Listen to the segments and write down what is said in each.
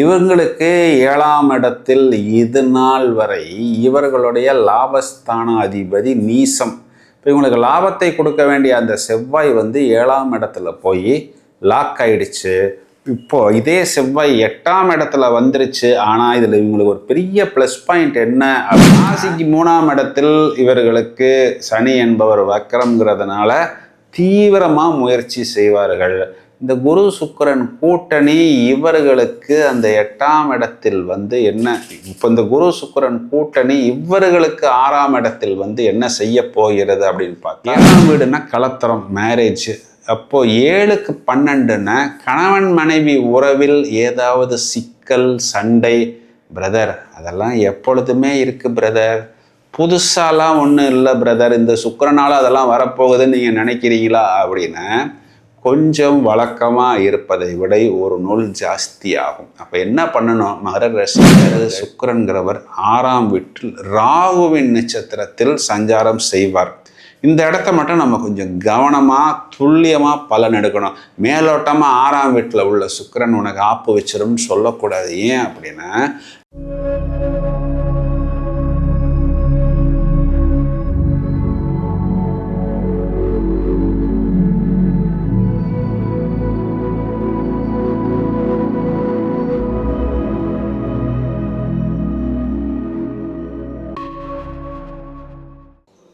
இவங்களுக்கு ஏழாம் இடத்தில் இது நாள் வரை இவர்களுடைய லாபஸ்தான அதிபதி நீசம். இப்போ இவங்களுக்கு லாபத்தை கொடுக்க வேண்டிய அந்த செவ்வாய் வந்து ஏழாம் இடத்துல போய் லாக் ஆயிடுச்சு. இப்போ இதே செவ்வாய் எட்டாம் இடத்துல வந்துருச்சு. ஆனால் இதில் இவங்களுக்கு ஒரு பெரிய ப்ளஸ் பாயிண்ட் என்ன? ராசிக்கு மூணாம் இடத்தில் இவர்களுக்கு சனி என்பவர் வக்கரம்ங்கிறதுனால தீவிரமாக முயற்சி செய்வார்கள். இந்த குரு சுக்கரன் கூட்டணி இவர்களுக்கு அந்த எட்டாம் இடத்தில் வந்து என்ன இப்போ இந்த குரு சுக்கரன் கூட்டணி இவர்களுக்கு ஆறாம் இடத்தில் வந்து என்ன செய்ய போகிறது அப்படின்னு பார்த்தா ஏழாம் வீடுனா கலத்தரம் மேரேஜ் அப்போ ஏழுக்கு பன்னெண்டுன்னா கணவன் மனைவி உறவில் ஏதாவது சிக்கல் சண்டை பிரதர் அதெல்லாம் எப்பொழுதுமே இருக்கு பிரதர் புதுசாலாம் ஒன்றும் இல்லை பிரதர் இந்த சுக்கரனால் அதெல்லாம் வரப்போகுதுன்னு நீங்கள் நினைக்கிறீங்களா அப்படின்னு கொஞ்சம் வழக்கமாக இருப்பதை விட ஒரு நூல் ஜாஸ்தியாகும். அப்போ என்ன பண்ணணும்? மகர ரசிகர் சுக்கரன்கிறவர் ஆறாம் வீட்டில் ராகுவின் நட்சத்திரத்தில் சஞ்சாரம் செய்வார். இந்த இடத்த மட்டும் நம்ம கொஞ்சம் கவனமாக துல்லியமாக பலன் எடுக்கணும். மேலோட்டமாக ஆறாம் வீட்டில் உள்ள சுக்கிரன் உனக்கு ஆப்பு வச்சிரும்னு சொல்லக்கூடாது. ஏன் அப்படின்னா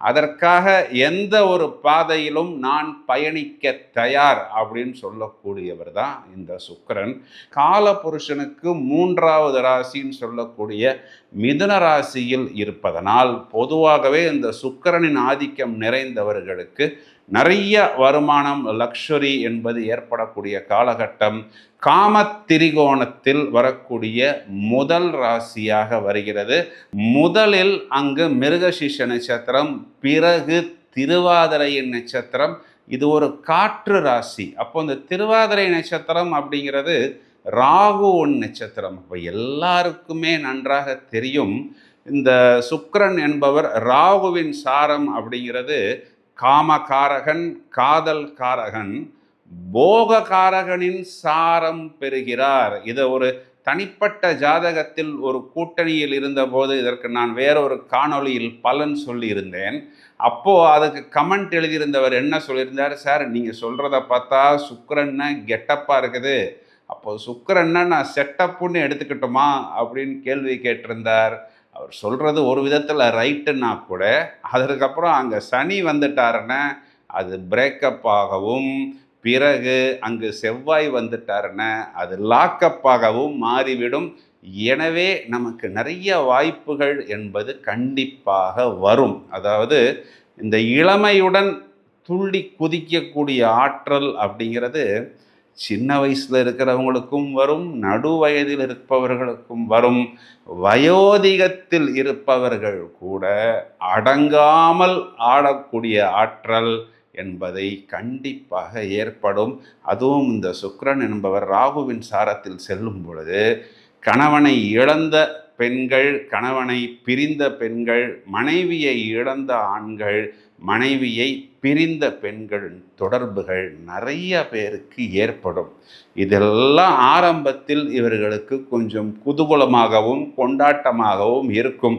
அதற்காக எந்த ஒரு பாதையிலும் நான் பயணிக்க தயார் அப்படின்னு சொல்லக்கூடியவர் தான் இந்த சுக்கிரன். காலபுருஷனுக்கு மூன்றாவது ராசின்னு சொல்லக்கூடிய மிதுன ராசியில் இருப்பதனால் பொதுவாகவே இந்த சுக்கிரனின் ஆதிக்கம் நிறைந்தவர்களுக்கு நிறைய வருமானம் லக்ஷரி என்பது ஏற்படக்கூடிய காலகட்டம். காமத்திரிகோணத்தில் வரக்கூடிய முதல் ராசியாக வருகிறது. முதலில் அங்கு மிருகசிஷ நட்சத்திரம் பிறகு திருவாதிரையின் நட்சத்திரம். இது ஒரு காற்று ராசி. அப்போ இந்த திருவாதிரை நட்சத்திரம் அப்படிங்கிறது ராகுவின் நட்சத்திரம். அப்போ எல்லாருக்குமே நன்றாக தெரியும். இந்த சுக்கரன் என்பவர் ராகுவின் சாரம் அப்படிங்கிறது காமகாரகன் காதல் காரகன். போககாரகனின் சாரம் பெறுகிறார். இதை ஒரு தனிப்பட்ட ஜாதகத்தில் ஒரு கூட்டணியில் இருந்தபோது இதற்கு நான் வேறொரு காணொளியில் பலன் சொல்லியிருந்தேன். அப்போது அதுக்கு கமெண்ட் எழுதியிருந்தவர் என்ன சொல்லியிருந்தார்? சார் நீங்கள் சொல்கிறத பார்த்தா சுக்கரன்னா கெட்டப்பாக இருக்குது. அப்போது சுக்கரன்னா நான் செட்டப்புன்னு எடுத்துக்கிட்டோமா? அப்படின்னு கேள்வி கேட்டிருந்தார். அவர் சொல்கிறது ஒரு விதத்தில் ரைட்டுன்னா கூட அதற்கப்புறம் அங்கே சனி வந்துட்டாருன்னா அது பிரேக்கப் ஆகவும் பிறகு அங்கு செவ்வாய் வந்துட்டாருன்னா அது லாக்கப்பாகவும் மாறிவிடும். எனவே நமக்கு நிறைய வாய்ப்புகள் என்பது கண்டிப்பாக வரும். அதாவது இந்த இளமையுடன் துள்ளி குதிக்கக்கூடிய ஆற்றல் அப்படிங்கிறது சின்ன வயசில் இருக்கிறவங்களுக்கும் வரும் நடு வயதில் இருப்பவர்களுக்கும் வரும். வயோதிகத்தில் இருப்பவர்கள் கூட அடங்காமல் ஆடக்கூடிய ஆற்றல் என்பதை கண்டிப்பாக ஏற்படும். அதுவும் இந்த சுக்ரன் என்பவர் ராகுவின் சாரத்தில் செல்லும் பொழுது கணவனை இழந்த பெண்கள் கணவனை பிரிந்த பெண்கள் மனைவியை இழந்த ஆண்கள் மனைவியை பிரிந்த பெண்களின் தொடர்புகள் நிறைய பேருக்கு ஏற்படும். இதெல்லாம் ஆரம்பத்தில் இவர்களுக்கு கொஞ்சம் குதூகலமாகவும் கொண்டாட்டமாகவும் இருக்கும்.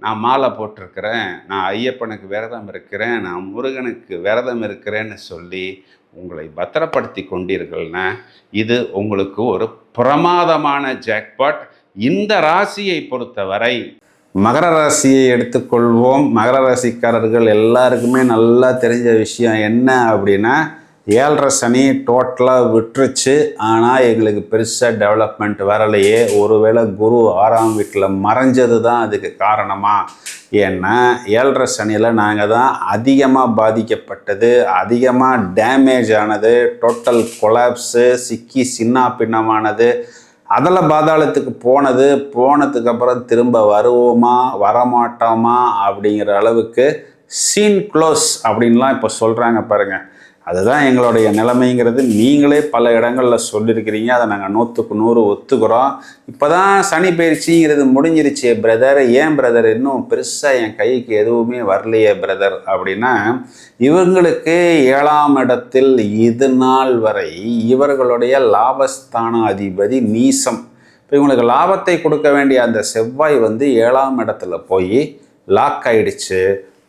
நான் மாலை போட்டிருக்கிறேன் நான் ஐயப்பனுக்கு விரதம் இருக்கிறேன் நான் முருகனுக்கு விரதம் இருக்கிறேன்னு சொல்லி உங்களை பத்திரப்படுத்தி கொண்டீர்கள்னா இது உங்களுக்கு ஒரு பிரமாதமான ஜாக்பாட் இந்த ராசியை பொறுத்தவரை மகர ராசியை எடுத்துக்கொள்வோம். மகர ராசிக்காரர்கள் எல்லாருக்குமே நல்லா தெரிஞ்ச விஷயம் என்ன அப்படின்னா ஏழரை சனி டோட்டலாக விட்டுருச்சு. ஆனால் எங்களுக்கு பெருசாக டெவலப்மெண்ட் வரலையே. ஒருவேளை குரு ஆறாம் வீட்டில் மறைஞ்சது தான் அதுக்கு காரணமாக ஏன்னா ஏழரை சனியில் நாங்கள் தான் அதிகமாக பாதிக்கப்பட்டது அதிகமாக டேமேஜ் ஆனது டோட்டல் கொலாப்ஸு சிக்கி சின்ன பின்னமானது. அதில் பாதாளத்துக்கு போனது போனதுக்கப்புறம் திரும்ப வருவோமா வரமாட்டோமா அப்படிங்கிற அளவுக்கு சீன் க்ளோஸ் அப்படின்லாம் இப்போ சொல்கிறாங்க பாருங்கள் அதுதான் எங்களுடைய நிலைமைங்கிறது. நீங்களே பல இடங்களில் சொல்லியிருக்கிறீங்க அதை நாங்கள் நூற்றுக்கு நூறு ஒத்துக்கிறோம். இப்போ தான் சனி பயிற்சிங்கிறது முடிஞ்சிருச்சு பிரதர் ஏன் பிரதர் இன்னும் பெருசாக என் கைக்கு எதுவுமே வரலையே பிரதர் அப்படின்னா இவங்களுக்கு ஏழாம் இடத்தில் இது நாள் வரை இவர்களுடைய லாபஸ்தான அதிபதி நீசம் இப்போ இவங்களுக்கு லாபத்தை கொடுக்க வேண்டிய அந்த செவ்வாய் வந்து ஏழாம் இடத்துல போய் லாக் ஆயிடுச்சு.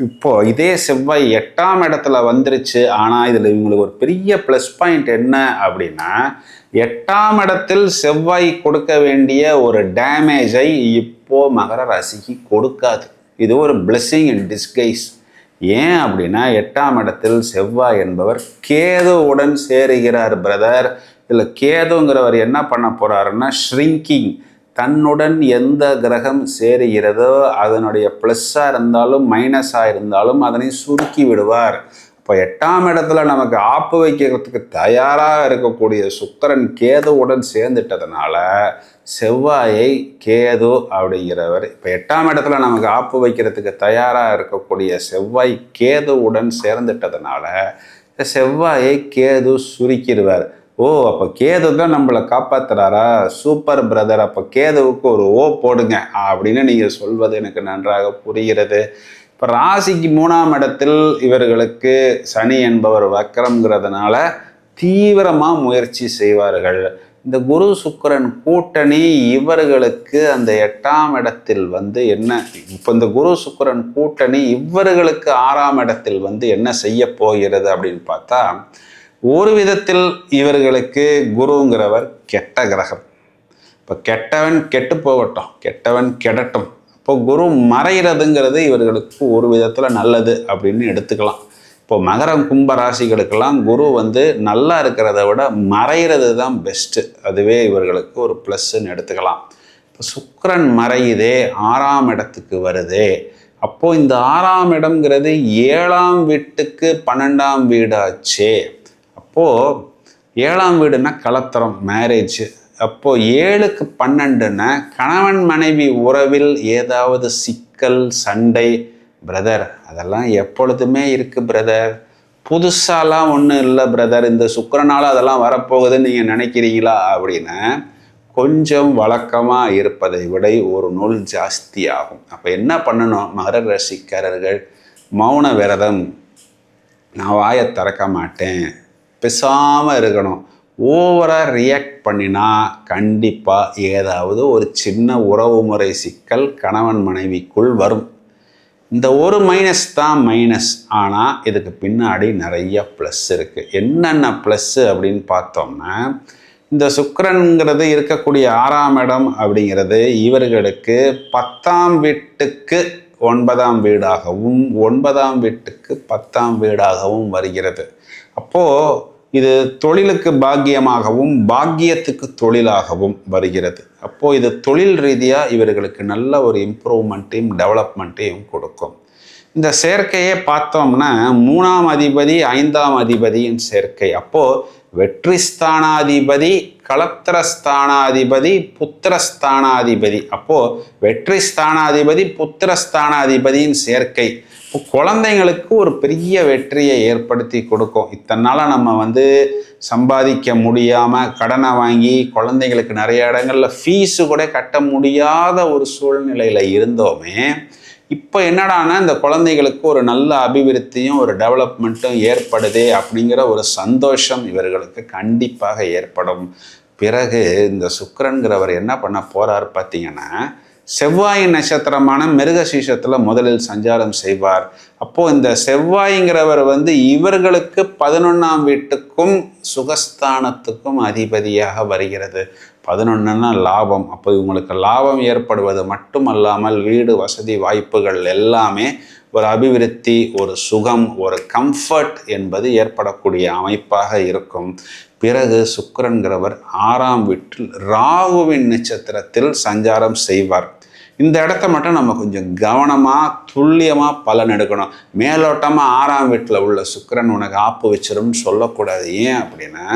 இப்போ இதே செவ்வாய் எட்டாம் இடத்துல வந்துருச்சு ஆனால் இதில் இவங்களுக்கு ஒரு பெரிய ப்ளஸ் பாயிண்ட் என்ன அப்படின்னா எட்டாம் இடத்தில் செவ்வாய் கொடுக்க வேண்டிய ஒரு டேமேஜை இப்போ மகர ராசிக்கு கொடுக்காது. இது ஒரு பிளெஸ்ஸிங் இன் டிஸ்கைஸ் ஏன் அப்படின்னா எட்டாம் இடத்தில் செவ்வாய் என்பவர் கேதுவுடன் சேருகிறார் பிரதர் இதில் கேதுங்கிறவர் என்ன பண்ண போகிறாருன்னா ஷ்ரிங்கிங் தன்னுடன் எந்த கிரகம் சேருகிறதோ அதனுடைய ப்ளஸ்ஸாக இருந்தாலும் மைனஸாக இருந்தாலும் அதனை சுருக்கி விடுவார். இப்போ எட்டாம் இடத்துல நமக்கு ஆப்பு வைக்கிறதுக்கு தயாராக இருக்கக்கூடிய சுக்கரன் கேதுவுடன் சேர்ந்துட்டதுனால செவ்வாயை கேது அப்படிங்கிறவர் இப்போ எட்டாம் இடத்துல நமக்கு ஆப்பு வைக்கிறதுக்கு தயாராக இருக்கக்கூடிய செவ்வாய் கேதுவுடன் சேர்ந்துட்டதுனால செவ்வாயை கேது சுருக்கிடுவார். ஓ அப்போ கேது தான் நம்மளை காப்பாத்துறாரா? சூப்பர் பிரதர் அப்போ கேதுவுக்கு ஒரு ஓ போடுங்க அப்படின்னு நீங்கள் சொல்வது எனக்கு நன்றாக புரிகிறது. இப்போ ராசிக்கு மூணாம் இடத்தில் இவர்களுக்கு சனி என்பவர் வக்கரம்ங்கிறதுனால தீவிரமாக முயற்சி செய்வார்கள். இந்த குரு சுக்கரன் கூட்டணி இவர்களுக்கு அந்த எட்டாம் இடத்தில் வந்து என்ன இப்போ இந்த குரு சுக்கரன் கூட்டணி இவர்களுக்கு ஆறாம் இடத்தில் வந்து என்ன செய்ய போகிறது அப்படின்னு பார்த்தா ஒரு விதத்தில் இவர்களுக்கு குருங்கிறவர் கெட்ட கிரகம். இப்போ கெட்டவன் கெட்டு போகட்டும் கெட்டவன் கெடட்டும். இப்போ குரு மறைகிறதுங்கிறது இவர்களுக்கு ஒரு விதத்தில் நல்லது அப்படின்னு எடுத்துக்கலாம். இப்போ மகரம் கும்ப ராசிகளுக்கெல்லாம் குரு வந்து நல்லா இருக்கிறத விட மறைகிறது தான் பெஸ்ட்டு அதுவே இவர்களுக்கு ஒரு ப்ளஸ்ன்னு எடுத்துக்கலாம். இப்போ சுக்கரன் மறையுதே ஆறாம் இடத்துக்கு வருதே. அப்போது இந்த ஆறாம் இடம்ங்கிறது ஏழாம் வீட்டுக்கு பன்னெண்டாம் வீடாச்சே. அப்போது ஏழாம் வீடுனா கலத்தரம் மேரேஜ் அப்போது ஏழுக்கு பன்னெண்டுன்னா கணவன் மனைவி உறவில் ஏதாவது சிக்கல் சண்டை பிரதர் அதெல்லாம் எப்பொழுதுமே இருக்குது பிரதர் புதுசாலாம் ஒன்றும் இல்லை பிரதர் இந்த சுக்கரனால் அதெல்லாம் வரப்போகுதுன்னு நீங்கள் நினைக்கிறீங்களா? அப்படின்னு கொஞ்சம் வழக்கமாக இருப்பதை விட ஒரு நூல் ஜாஸ்தி ஆகும். அப்போ என்ன பண்ணணும்? மகர ராசிக்காரர்கள் மௌன விரதம். நான் வாயை திறக்க மாட்டேன். பேசாமல் இருக்கணும். ஓவராக ரியாக்ட் பண்ணினா கண்டிப்பாக ஏதாவது ஒரு சின்ன உறவுமுறை சிக்கல் கணவன் மனைவிக்குள் வரும். இந்த ஒரு மைனஸ் தான் மைனஸ் ஆனால் இதுக்கு பின்னாடி நிறைய ப்ளஸ் இருக்குது என்னென்ன ப்ளஸ்ஸு அப்படின்னு பார்த்தோம்னா இந்த சுக்கரனுங்கிறது இருக்கக்கூடிய ஆறாம் இடம் அப்படிங்கிறது இவர்களுக்கு பத்தாம் வீட்டுக்கு ஒன்பதாம் வீடாகவும் ஒன்பதாம் வீட்டுக்கு பத்தாம் வீடாகவும் வருகிறது. அப்போது இது தொழிலுக்கு பாக்கியமாகவும் பாக்கியத்துக்கு தொழிலாகவும் வருகிறது. அப்போது இது தொழில் ரீதியாக இவர்களுக்கு நல்ல ஒரு இம்ப்ரூவ்மெண்ட்டையும் டெவலப்மெண்ட்டையும் கொடுக்கும். இந்த சேர்க்கையே பார்த்தோம்னா மூணாம் அதிபதி ஐந்தாம் அதிபதியின் சேர்க்கை. அப்போது வெற்றி ஸ்தானாதிபதி களத்திரஸ்தானாதிபதி புத்திரஸ்தானாதிபதி அப்போது வெற்றி ஸ்தானாதிபதி புத்திரஸ்தானாதிபதியின் சேர்க்கை. குழந்தைங்களுக்கு ஒரு பெரிய வெற்றியை ஏற்படுத்தி கொடுக்கும். இத்தனை நாளாக நம்ம வந்து சம்பாதிக்க முடியாமல் கடனை வாங்கி குழந்தைங்களுக்கு நிறைய இடங்களில் ஃபீஸு கூட கட்ட முடியாத ஒரு சூழ்நிலையில் இருந்தோமே இப்போ என்னடானா இந்த குழந்தைகளுக்கு ஒரு நல்ல அபிவிருத்தியும் ஒரு டெவலப்மெண்ட்டும் ஏற்படுது அப்படிங்கிற ஒரு சந்தோஷம் இவர்களுக்கு கண்டிப்பாக ஏற்படும். பிறகு இந்த சுக்கரன்கிறவர் என்ன பண்ண போகிறார் பார்த்தீங்கன்னா செவ்வாய் நட்சத்திரமான மிருகசீஷத்தில் முதலில் சஞ்சாரம் செய்வார். அப்போது இந்த செவ்வாய்ங்கிறவர் வந்து இவர்களுக்கு பதினொன்றாம் வீட்டுக்கும் சுகஸ்தானத்துக்கும் அதிபதியாக வருகிறது. பதினொன்றுன்னா லாபம். அப்போ இவங்களுக்கு லாபம் ஏற்படுவது மட்டுமல்லாமல் வீடு வசதி வாய்ப்புகள் எல்லாமே ஒரு அபிவிருத்தி ஒரு சுகம் ஒரு கம்ஃபர்ட் என்பது ஏற்படக்கூடிய அமைப்பாக இருக்கும். பிறகு சுக்கரன்கிறவர் ஆறாம் வீட்டில் ராகுவின் நட்சத்திரத்தில் சஞ்சாரம் செய்வார். இந்த இடத்த மட்டும் நம்ம கொஞ்சம் கவனமாக துல்லியமாக பலன் எடுக்கணும். மேலோட்டமாக ஆறாம் வீட்டில் உள்ள சுக்கரன் உனக்கு ஆப்பு வச்சிரும்னு சொல்லக்கூடாது. ஏன் அப்படின்னா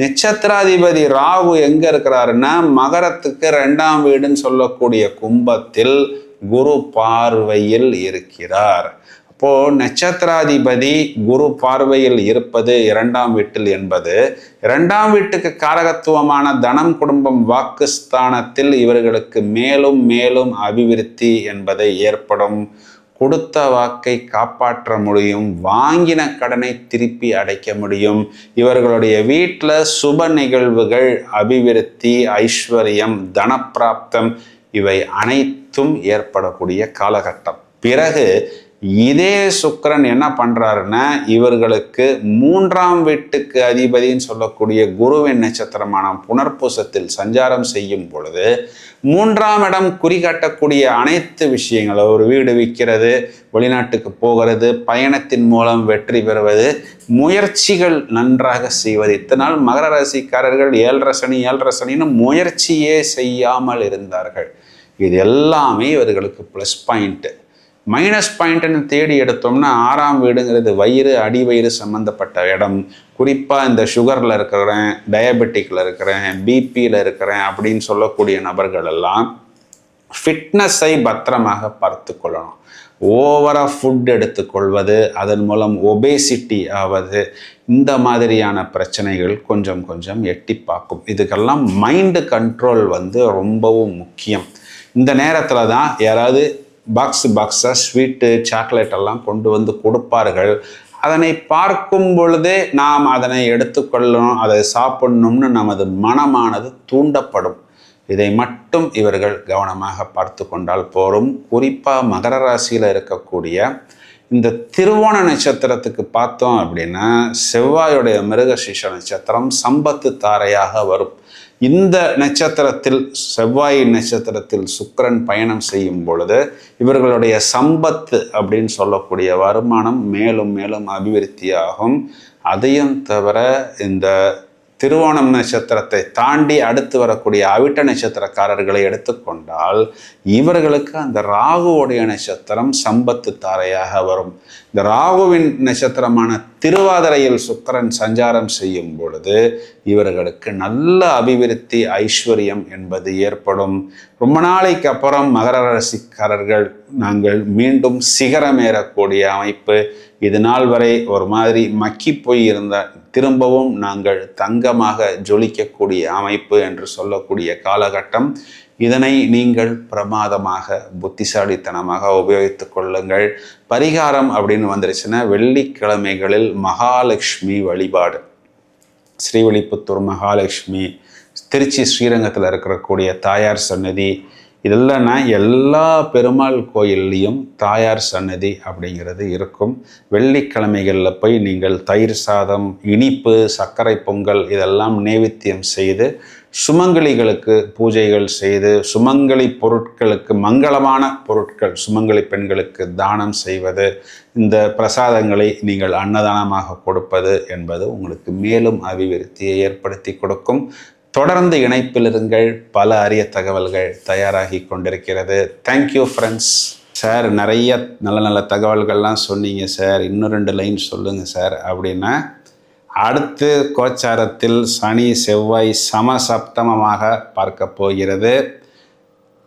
நட்சத்திராதிபதி ராகு எங்கே இருக்கிறாருன்னா மகரத்துக்கு ரெண்டாம் வீடுன்னு சொல்லக்கூடிய கும்பத்தில் குரு பார்வையில் இருக்கிறார். இப்போ நட்சத்திராதிபதி குரு பார்வையில் இருப்பது இரண்டாம் வீட்டில் என்பது இரண்டாம் வீட்டுக்கு காரகத்துவமான தனம் குடும்பம் வாக்குஸ்தானத்தில் இவர்களுக்கு மேலும் மேலும் அபிவிருத்தி என்பதை ஏற்படும். கொடுத்த வாக்கை காப்பாற்ற முடியும் வாங்கின கடனை திருப்பி அடைக்க முடியும். இவர்களுடைய வீட்டில் சுப நிகழ்வுகள் அபிவிருத்தி ஐஸ்வர்யம் தனப்பிராப்தம் இவை அனைத்தும் ஏற்படக்கூடிய காலகட்டம். பிறகு இதே சுக்கரன் என்ன பண்ணுறாருன்னா இவர்களுக்கு மூன்றாம் வீட்டுக்கு அதிபதின்னு சொல்லக்கூடிய குருவின் நட்சத்திரமான புனர்பூசத்தில் சஞ்சாரம் செய்யும் பொழுது மூன்றாம் இடம் குறிகாட்டக்கூடிய அனைத்து விஷயங்கள் ஒரு வீடு விற்கிறது வெளிநாட்டுக்கு போகிறது பயணத்தின் மூலம் வெற்றி பெறுவது முயற்சிகள் நன்றாக செய்வது. இத்தனால் மகர ராசிக்காரர்கள் ஏழரை சனி ஏழரை சனின்னு முயற்சியே செய்யாமல் இருந்தார்கள். இது எல்லாமே இவர்களுக்கு ப்ளஸ் பாயிண்ட்டு மைனஸ் பாயிண்ட்னு தேடி எடுத்தோம்னா ஆறாம் வீடுங்கிறது வயிறு அடி வயிறு சம்மந்தப்பட்ட இடம். குறிப்பாக இந்த சுகரில் இருக்கிறேன் டயபெட்டிக்கில் இருக்கிறேன் பிபியில் இருக்கிறேன் அப்படின்னு சொல்லக்கூடிய நபர்கள் எல்லாம் ஃபிட்னஸை பத்திரமாக பார்த்து கொள்ளணும். ஓவராக ஃபுட் எடுத்துக்கொள்வது அதன் மூலம் ஒபேசிட்டி ஆவது இந்த மாதிரியான பிரச்சனைகள் கொஞ்சம் கொஞ்சம் எட்டி பார்க்கும். இதுக்கெல்லாம் மைண்டு கண்ட்ரோல் வந்து ரொம்பவும் முக்கியம். இந்த நேரத்தில் தான் யாராவது பாக்ஸ் பாக்ஸாக ஸ்வீட்டு சாக்லேட் எல்லாம் கொண்டு வந்து கொடுப்பார்கள். அதனை பார்க்கும் பொழுதே நாம் அதனை எடுத்துக்கொள்ளணும் அதை சாப்பிடணும்னு நமது மனமானது தூண்டப்படும். இதை மட்டும் இவர்கள் கவனமாக பார்த்து கொண்டால் போரும். குறிப்பாக மகர ராசியில் இருக்கக்கூடிய இந்த திருவோண நட்சத்திரத்துக்கு பார்த்தோம் அப்படின்னா செவ்வாயுடைய மிருகசீஷ நட்சத்திரம் சம்பத்து தாரையாக வரும். இந்த நட்சத்திரத்தில் செவ்வாய் நட்சத்திரத்தில் சுக்கரன் பயணம் செய்யும் பொழுது இவர்களுடைய சம்பத்து அப்படின்னு சொல்லக்கூடிய வருமானம் மேலும் மேலும் அபிவிருத்தியாகும். அதையும் தவிர இந்த திருவோணம் நட்சத்திரத்தை தாண்டி அடுத்து வரக்கூடிய அவிட்ட நட்சத்திரக்காரர்களை எடுத்துக்கொண்டால் இவர்களுக்கு அந்த ராகுவோடைய நட்சத்திரம் சம்பத்து தாரையாக வரும். இந்த ராகுவின் நட்சத்திரமான திருவாதிரையில் சுக்கரன் சஞ்சாரம் செய்யும் பொழுது இவர்களுக்கு நல்ல அபிவிருத்தி ஐஸ்வர்யம் என்பது ஏற்படும். ரொம்ப நாளைக்கு அப்புறம் மகர ராசிக்காரர்கள் நாங்கள் மீண்டும் சிகரமேறக்கூடிய அமைப்பு. இது நாள் வரை ஒரு மாதிரி மக்கி போய் இருந்த திரும்பவும் நாங்கள் தங்கமாக ஜொலிக்கக்கூடிய அமைப்பு என்று சொல்லக்கூடிய காலகட்டம். இதனை நீங்கள் பிரமாதமாக புத்திசாலித்தனமாக உபயோகித்து கொள்ளுங்கள். பரிகாரம் அப்படின்னு வந்துருச்சுன்னா வெள்ளிக்கிழமைகளில் மகாலட்சுமி வழிபாடு. ஸ்ரீவில்லிபுத்தூர் மகாலட்சுமி திருச்சி ஸ்ரீரங்கத்தில் இருக்கக்கூடிய தாயார் சன்னதி இல்லைன்னா எல்லா பெருமாள் கோயில்லையும் தாயார் சன்னதி அப்படிங்கிறது இருக்கும். வெள்ளிக்கிழமைகளில் போய் நீங்கள் தயிர் சாதம் இனிப்பு சர்க்கரை பொங்கல் இதெல்லாம் நேவித்தியம் செய்து சுமங்கலிகளுக்கு பூஜைகள் செய்து சுமங்கலி பொருட்களுக்கு மங்களமான பொருட்கள் சுமங்கலி பெண்களுக்கு தானம் செய்வது இந்த பிரசாதங்களை நீங்கள் அன்னதானமாக கொடுப்பது என்பது உங்களுக்கு மேலும் அபிவிருத்தியை ஏற்படுத்தி கொடுக்கும். தொடர்ந்து இணைப்பில் இருங்கள் பல அரிய தகவல்கள் தயாராகி கொண்டிருக்கிறது. தேங்க்யூ ஃப்ரெண்ட்ஸ் சார் நிறைய நல்ல நல்ல தகவல்கள்லாம் சொன்னீங்க சார் இன்னும் ரெண்டு லைன் சொல்லுங்கள் சார் அப்படின்னா அடுத்து கோச்சாரத்தில் சனி செவ்வாய் சமசப்தமமாக பார்க்க போகிறது.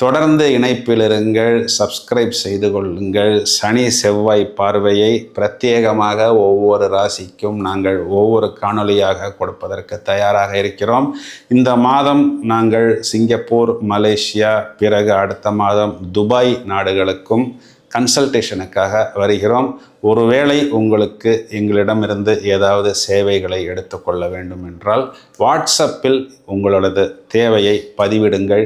தொடர்ந்து இணைப்பில் இருங்கள் சப்ஸ்கிரைப் செய்து கொள்ளுங்கள். சனி செவ்வாய் பார்வையை பிரத்யேகமாக ஒவ்வொரு ராசிக்கும் நாங்கள் ஒவ்வொரு காணொளியாக கொடுப்பதற்கு தயாராக இருக்கிறோம். இந்த மாதம் நாங்கள் சிங்கப்பூர் மலேசியா பிறகு அடுத்த மாதம் துபாய் நாடுகளுக்கும் கன்சல்டேஷனுக்காக வருகிறோம். ஒருவேளை உங்களுக்கு எங்களிடமிருந்து ஏதாவது சேவைகளை எடுத்துக்கொள்ள வேண்டும் என்றால் வாட்ஸ்அப்பில் உங்களது தேவையை பதிவிடுங்கள்.